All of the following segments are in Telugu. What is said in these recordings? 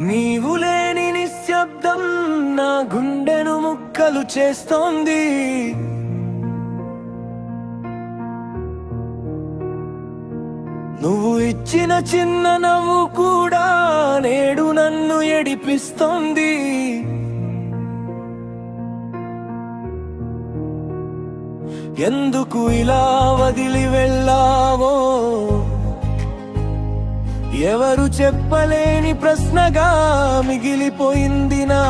నీవు లేని నిశ్శబ్దం నా గుండెను ముక్కలు చేస్తోంది. నువ్వు ఇచ్చిన చిన్న నవ్వు కూడా నేడు నన్ను ఎడిపిస్తోంది ఎందుకు ఇలా వదిలి వెళ్ళావో ఎవరు చెప్పలేని ప్రశ్నగా మిగిలిపోయింది నా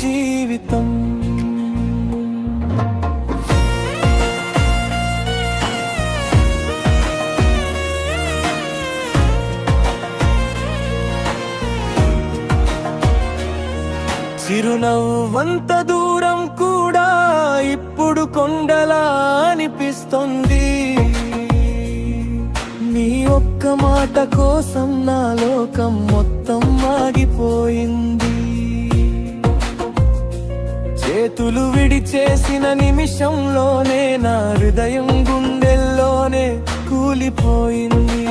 జీవితం. చిరునవ్వంత దూరం కూడా ఇప్పుడు కొండలా అనిపిస్తుంది. ఒక్క మాట కోసం నా లోకం మొత్తం ఆగిపోయింది. చేతులు విడిచేసిన నిమిషంలోనే నా హృదయం గుండెల్లోనే కూలిపోయింది.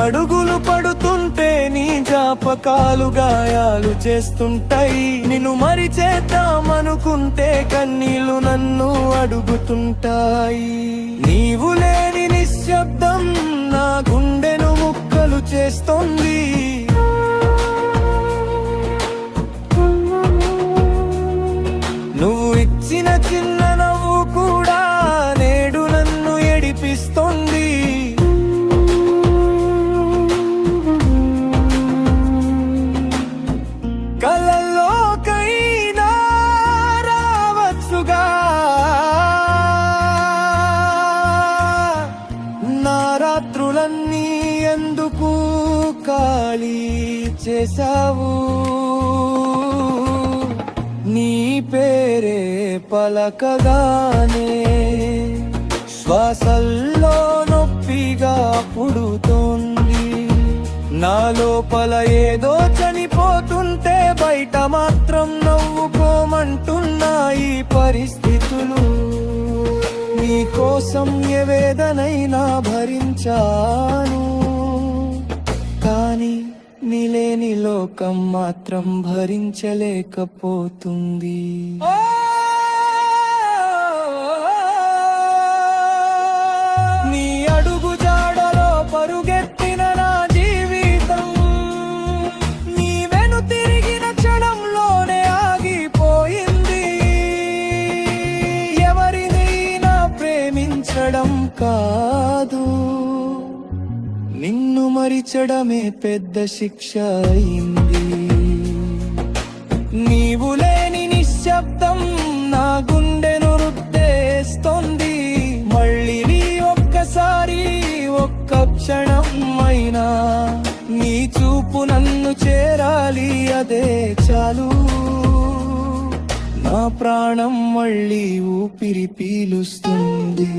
అడుగులు పడుతుంటే నీ జాపకాలు గాయాలు చేస్తుంటాయి. నిన్ను మరిచేద్దామనుకుంటే కన్నీళ్ళు నన్ను అడుగుతుంటాయి. నీవు లేని చేస్తుంది రాత్రులన్నీ ఎందుకు ఖాళీ చేశావు? నీ పేరే పలకగానే శ్వాసల్లో నొప్పిగా పుడుతోంది. నా లోపల ఏదో చనిపోతుంటే బయట మాత్రం నవ్వుకోమంటున్నాయి పరిస్థితి. కోసం ఏ వేదనైనా భరించాను. కానీ నిలేని లోకం మాత్రం భరించలేకపోతుంది. కాదు. నిన్ను మరిచడమే పెద్ద శిక్ష అయింది. నీవు లేని నిశ్శబ్దం నా గుండెను రుద్దేస్తోంది మళ్ళీ నీ ఒక్కసారి ఒక్క క్షణం అయినా నీ చూపు నన్ను చేరాలి అదే చాలు. నా ప్రాణం మళ్ళీ ఊపిరి పీలుస్తుంది.